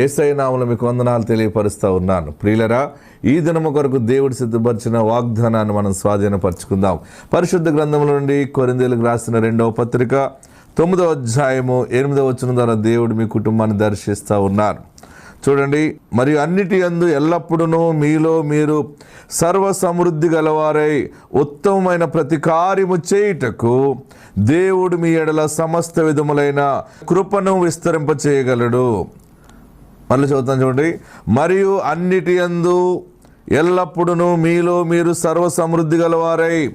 ఏసై నామలు మీకు వందనాలు తెలియపరుస్తూ ఉన్నాను. ప్రియులరా ఈ దినము కొరకు దేవుడు సిద్ధపరిచిన వాగ్దానాన్ని మనం స్వాధీనపరచుకుందాం. పరిశుద్ధ గ్రంథముల నుండి కొరిందేలకు రాసిన రెండవ పత్రిక తొమ్మిదవ అధ్యాయము ఎనిమిదవ వచ్చిన ద్వారా దేవుడు మీ కుటుంబాన్ని దర్శిస్తూ ఉన్నారు. చూడండి మరియు అన్నిటి యందు ఎల్లప్పుడూ మీలో మీరు సర్వ సమృద్ధి గలవారై ఉత్తమమైన ప్రతి కార్యము చేయుటకు దేవుడు మీ ఎడల సమస్త విధములైన కృపను విస్తరింప చేయగలడు మళ్ళీ చదువుతాను చూడండి. మరియు అన్నిటి యందు ఎల్లప్పుడూ మీలో మీరు సర్వ సమృద్ధి గలవారై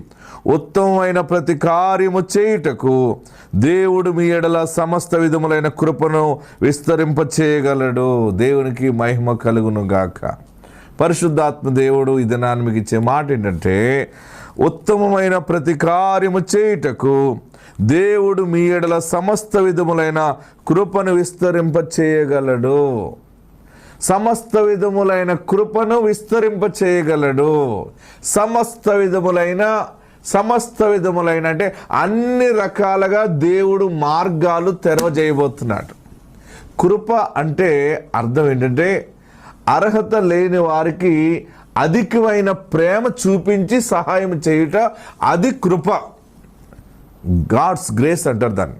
ఉత్తమమైన ప్రతి కార్యము చేయుటకు దేవుడు మీ ఎడల సమస్త విధములైన కృపను విస్తరింప చేయగలడు. దేవునికి మహిమ కలుగును గాక. పరిశుద్ధాత్మ దేవుడు ఈ దినాన్ని మీకు ఇచ్చే మాట ఏంటంటే ఉత్తమమైన ప్రతి కార్యము చేయుటకు దేవుడు మీ ఎడల సమస్త విధములైన కృపను విస్తరింప చేయగలడు. సమస్త విధములైన కృపను విస్తరింప చేయగలడు సమస్త విధములైన సమస్త విధములైన అంటే అన్ని రకాలుగా దేవుడు మార్గాలు తెరవజేయబోతున్నాడు. కృప అంటే అర్థం ఏంటంటే అర్హత లేని వారికి అధికమైన ప్రేమ చూపించి సహాయం చేయుట అది కృప. గాడ్స్ గ్రేస్ అంటారు దాన్ని.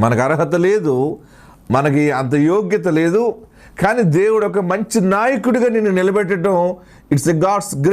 మనకు అర్హత లేదు మనకి అంత యోగ్యత లేదు కానీ దేవుడు ఒక మంచి నాయకుడిగా నిన్ను నిలబెట్టడం ఇట్స్ ఎ గాడ్స్ గ్రేట్